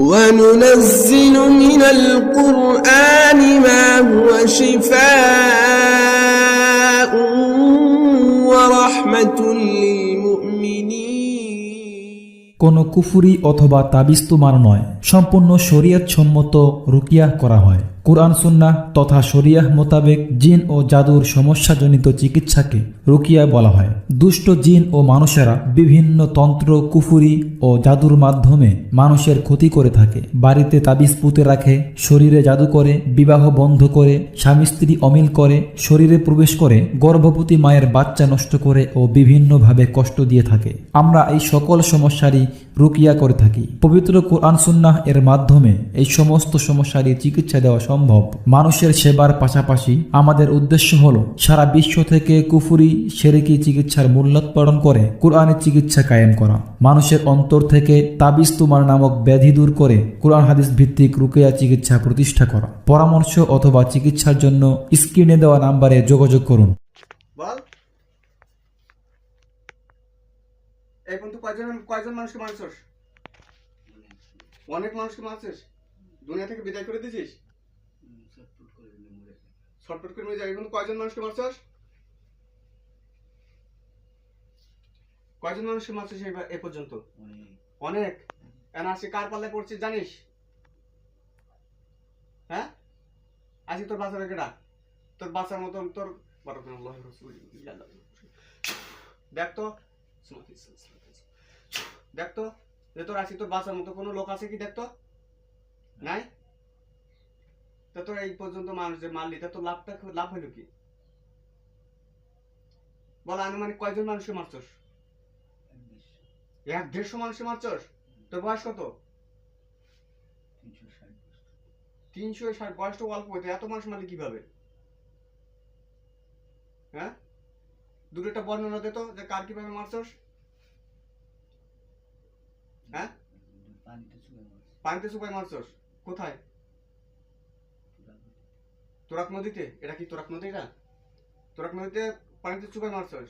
وننزل من القرآن ما هو شفاء ورحمة للمؤمنين কোনো কুফুরি অথবা তাবিজ তোমার নয় সম্পূর্ণ শরীয়ত সম্মত রুকিয়াহ করা হয় কোরআন, সুন্নাহ তথা শরিয়াহ মোতাবেক জিন ও জাদুর সমস্যাজনিত চিকিৎসাকে রুকিয়া বলা হয়। দুষ্ট জিন ও মানুষেরা বিভিন্ন তন্ত্র, কুফুরি ও জাদুর মাধ্যমে মানুষের ক্ষতি করে থাকে। বাড়িতে তাবিজ পুঁতে রাখে, শরীরে জাদু করে, বিবাহ বন্ধ করে, স্বামী স্ত্রী অমিল করে, শরীরে প্রবেশ করে, গর্ভবতী মায়ের বাচ্চা নষ্ট করে ও বিভিন্নভাবে কষ্ট দিয়ে থাকে। আমরা এই সকল সমস্যারই রুকিয়া করে থাকি। পবিত্র কোরআন, সুন্নাহ এর মাধ্যমে এই সমস্ত সমস্যারই চিকিৎসা দেওয়া মানুষের সেবার পাশাপাশি আমাদের উদ্দেশ্য হল সারা বিশ্ব থেকে কুফুরি, সেরেকি চিকিৎসার মূল্যোৎপাদন করে কোরআনের চিকিৎসা কায়েম করা। মানুষের অন্তর থেকে তাবিজ তুমার নামক ব্যাধি দূর করে কোরআন হাদিস ভিত্তিক রুকিয়া চিকিৎসা প্রতিষ্ঠা করা। পরামর্শ অথবা চিকিৎসার জন্য স্ক্রিনে দেওয়া নাম্বারে যোগাযোগ করুন। অনেক মানুষকে মারছিস? দুনিয়া থেকে বিদায় করে দিছিস ছটফট করে মরে কিন্তু কয়জন মানুষকে মারছস কয়জন মানুষকে মারছিস এ পর্যন্ত? অনেক। এনআরসি কার পাল্লায় পড়ছিস জানিস? হ্যাঁ? আজকে তোর বাচ্চার কেটা তোর বাচ্চার মতন তোর দেখ তো। দেখ তো। তোর আজকে তোর বাচ্চার মতো কোনো লোক আছে কি? দেখ তো। নাই? তা তোর এই পর্যন্ত মানুষ যে মারলি তা তোর লাভটা লাভ হইল কি? বল আনুমানিক কয়জন মানুষকে মারছস? এক দেড়শো মানুষকে মারছস? তোর বয়স কত? তিনশো ষাট বয়সটা অল্প হইতে এত মানুষ মারলি কীভাবে? হ্যাঁ? দুটো একটা বর্ণনা দে তো যে কার কীভাবে মারছস? হ্যাঁ? পানিতে চুপাই মারছস? কোথায়? তোরাক নদীতে এটা কি তোরাক নদী এটা? তোরাক নদীতে পানিতে চুপাই মারছস।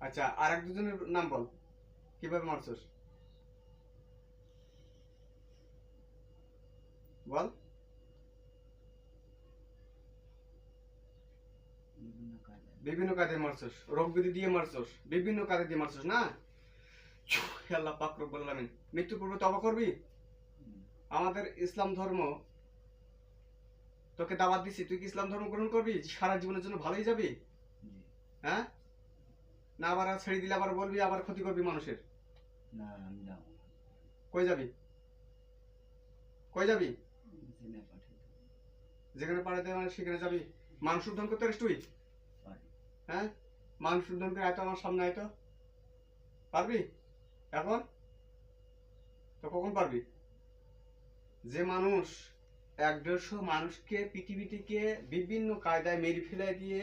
আচ্ছা আর এক দুজনের নাম বল। কীভাবে মারছস? বল। বিভিন্ন কাজে মারছস। রোগ বিধি দিয়ে মারছস। বিভিন্ন কাজে দিয়ে মারছস না? আল্লাহ পাক রব্বুল আলামিন। মৃত্যুর পূর্বে তবা করবি? আমাদের ইসলাম ধর্ম তোকে দাওয়াত দিছি তুই কি ইসলাম ধর্ম গ্রহণ করবি? সারা জীবনের জন্য ভালোই যাবি? হ্যাঁ? না আবার ছেড়ে দিলে আবার বলবি আবার ক্ষতি করবি মানুষের? না আমি যাব কই যাবি? কই যাবি। যেখানে পাড়াতে মানে সেখানে যাবি। মানুষ উদ্ধান করতে পারিস তুই? হ্যাঁ? মানুষ উদ্ধান করে আয়তো আমার সামনে আয়তো। পারবি? এখন? তো কখন পারবি? যে মানুষ এক দেড়শো মানুষকে পৃথিবী থেকে বিভিন্ন কায়দায় মেরে ফেলে দিয়ে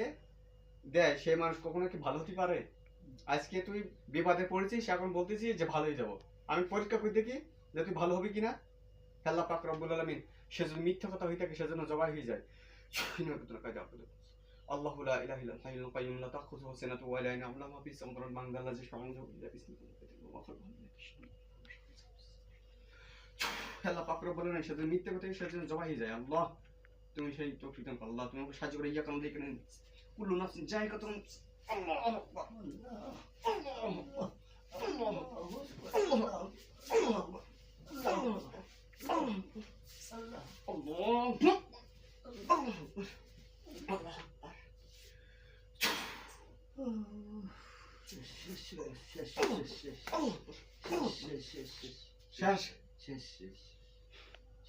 দেয়। সে মানুষ কখনো কি ভালো হতে পারে? আজকে তুই বিবাদে পড়েছিস, এখন বলতেছিস যে ভালোই যাব। আমি পরীক্ষা করে দেখি যে তুই ভালো হবি কিনা। আল্লাহ পাক রব্বুল আলামিন সেজন্য মিথ্যা কথা হয়ে থাকে, সেজন্য জবাই হয়ে যায়। আল্লাহ ইলাহা ইল্লাল হাইয়ুল কাইয়্যুম লা তাখুযুহু সিনাতুন ওয়া লা নাওম লাহু মা ফিস সামাওয়াতি যাল লাযী শাআনুহু ইল্লা বিসমিহি আল্লাহ পাক রব্বুল আলামিন সেজন্য মিথ্যা কথা সেজন্য জবাই হয়ে যায় আল্লাহ তুমি সেই তৌফিক দান। আল্লাহ তুমি সাহায্য করে ইয়া কাম দিকে কুল্লু নাফসিন জায়গাতুন আল্লাহু আকবার আল্লাহু আকবার আল্লাহু আকবার আল্লাহু আকবার আল্লাহু আকবার শেষ শেষ শেষ শেষ শেষ শেষ শেষ শেষ শেষ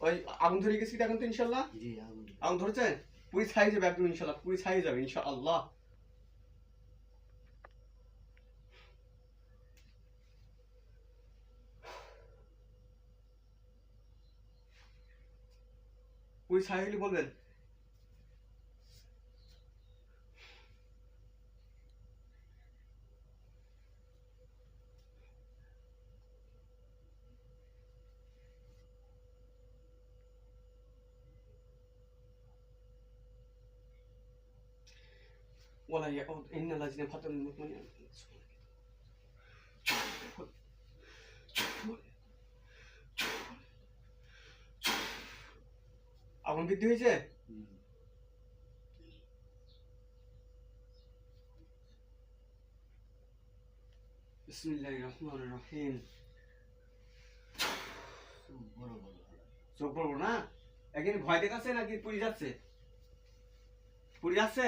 ওই আগুন ধরে গেছি এখন তো ইনশাল্লাহ আগুন ধরেছে? পুরি ছাই যাবে একদম ইনশাল্লাহ পুরি ছাই যাবে ইনশাআল্লাহ। পুরি ছাই হলে বলবেন? ولا يعود إن الذين فتنوا المؤمنين আগুন বৃদ্ধি হয়েছে বিসমিল্লাহির রহমানির রহিম বড় বড় হয়। চোখ পড়বো না একদিন ভয় দেখাচ্ছে নাকি পুরি যাচ্ছে পুরি যাচ্ছে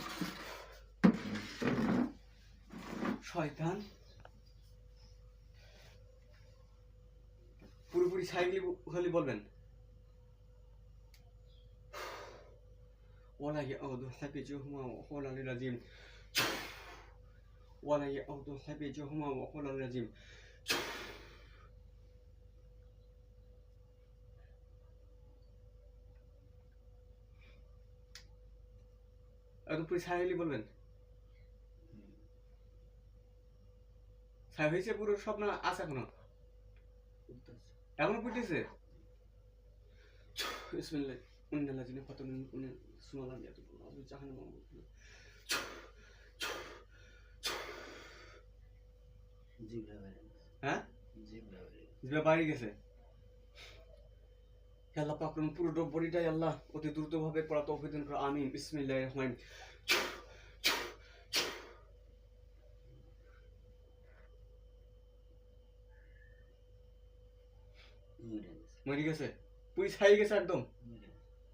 শয়তান পুরোপুরি সাইকেল হলে বলবেন ولا يؤود حفظهما وهو العلي العظيم ولا يؤود حفظهما وهو العلي العظيم একদম পুরো ছাই হলে বলবেন ছাই হয়েছে পুরো স্বপ্ন আছে এখনও। এখনও বিসমিল্লাহ হ্যাঁ? বেড়ে গেছে? আল্লাহ পুরো বডিটাই আল্লাহ অতি দ্রুতভাবে পড়া করো আমিন বিসমিল্লাহির রহমানির গেছে মরে গেছে। পুরি ছাই গেছে একদম।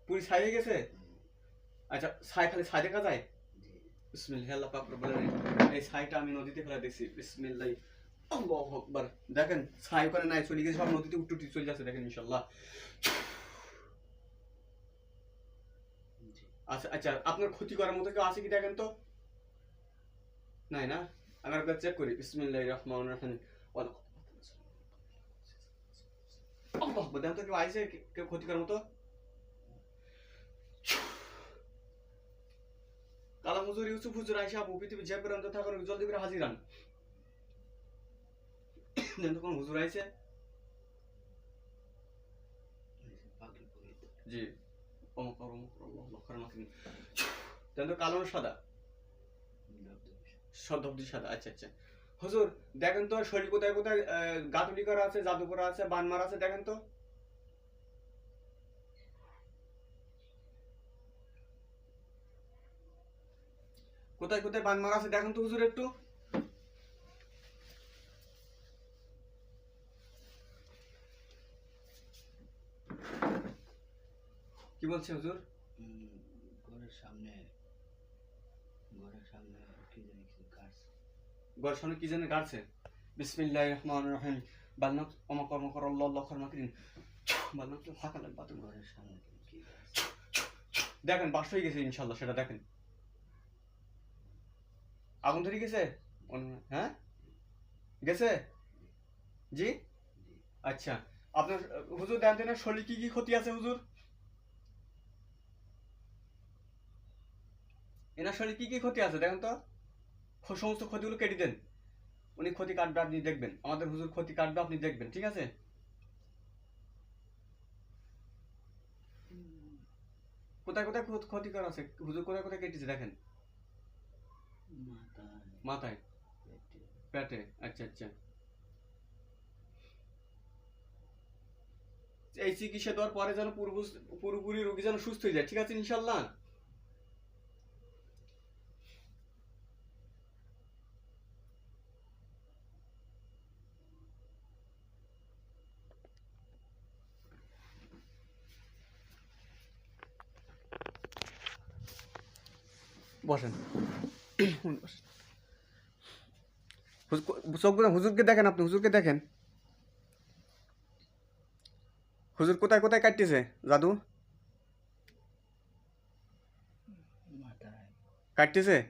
পুরি ছাই গেছে? আচ্ছা ছাই খালি ছাই দেখা যায়? বিসমিল্লাহ আল্লাহ পাক রব্বুল আলামিন। এই ছাইটা আমি নদীতে ফেলা দেখছি বিসমিল্লাহ। আল্লাহু আকবার। দেখেন ছাই করে নাই চলে গেছে সব নদীতে চলে যাচ্ছে দেখেন ইনশাআল্লাহ। আচ্ছা আচ্ছা আপনার ক্ষতি করার মতো কেউ আছে কি দেখেন তো? নাই না? আমি একবার চেক করি। বিসমিল্লাহ রহমান রহিম। দেখেন তো কেউ আইছে কে- কেউ ক্ষতি করার মতো কালা হুজুর ইউসুফ হুজুর আইসা আপু পৃথিবী যে প্রান্ত থাকুন জলদি করে হাজির হন। দেখেন তো কোন হুজুর পড়ে জি। লক্ষণ তো কালো সাদা। শব্দ সাদা আচ্ছা আচ্ছা। হুজুর, দেখেন তো শরীর কোথায় কোথায় গাঁথুনি করা আছে, জাদু করা আছে, বান মারা আছে, দেখেন তো। কোথায় কোথায় বান মারা আছে, দেখেন তো হুজুর একটু। কি বলছে হুজুর? ঘরের সামনে ঘরের সামনে সামনে কি যেন গাড়ছে? বিসমিল্লাহ রহমান রহিম। কর তো ফাঁকা লাগবে দেখেন বাস হয়ে গেছে ইনশাল্লাহ, সেটা দেখেন। আগুন ধরে গেছে? হ্যাঁ? গেছে? জি? আচ্ছা। আপনার হুজুর দেন না শরীর কি কি ক্ষতি আছে, হুজুর? এনার শরীর কি কি ক্ষতি আছে, দেখেন তো। সমস্ত ক্ষতিগুলো কেটে দেন। উনি ক্ষতি কাটবে, আপনি দেখবেন। আমাদের হুজুর ক্ষতি কাটবে, আপনি দেখবেন, ঠিক আছে? কোথায় কোথায় ক্ষত- ক্ষতিকর আছে? হুজুর কোথায় কোথায় কেটেছে, দেখেন? মাথায়। পেটে আচ্ছা আচ্ছা। এই চিকিৎসা দেওয়ার পরে যেন পুরোপুরি রোগী যেন সুস্থ হয়ে যায়, ঠিক আছে, ইনশাল্লাহ? বসেন। চোখ হুজুরকে দেখেন আপনি, হুজুরকে দেখেন। হুজুর কোথায় কোথায় কাটতেছে? জাদু? কাটতেছে?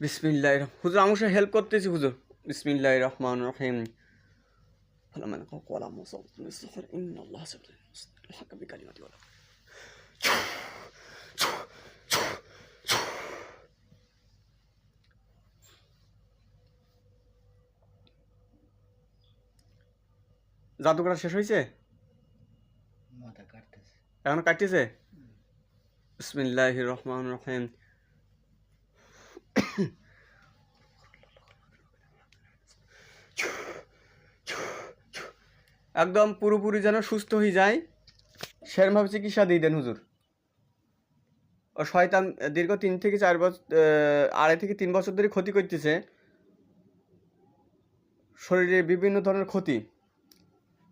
বিসমিল্লাহ হুজুর আমার সাথে হেল্প করতেছি হুজুর। বিসমিল্লাহ রহমান রহিম। আল্লাহ জাদু শেষ হয়েছে এখন কাটতেছে। এখনও কাটতেছে? বিসমিল্লাহ রহমান রহিম। একদম পুরোপুরি যেন সুস্থ হয়ে যায়। সেরমভাবে চিকিৎসা দিয়ে দেন হুজুর। ও শয়তান দীর্ঘ তিন থেকে চার বছর আড়াই থেকে তিন বছর ধরে ক্ষতি করতেছে। শরীরে বিভিন্ন ধরনের ক্ষতি।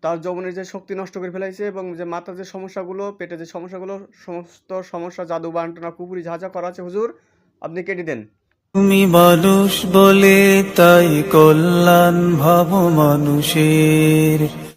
তার যৌবনের যে শক্তি নষ্ট করে ফেলাইছে এবং যে মাথার যে সমস্যাগুলো পেটে যে সমস্যাগুলো, সমস্ত সমস্যা, জাদু বান্টনা কুপুরি যা যা করা আছে, হুজুর, আপনি কেটে দেন। তুমি মানুষ বলে তাই কল্যাণ ভাব মানুষের।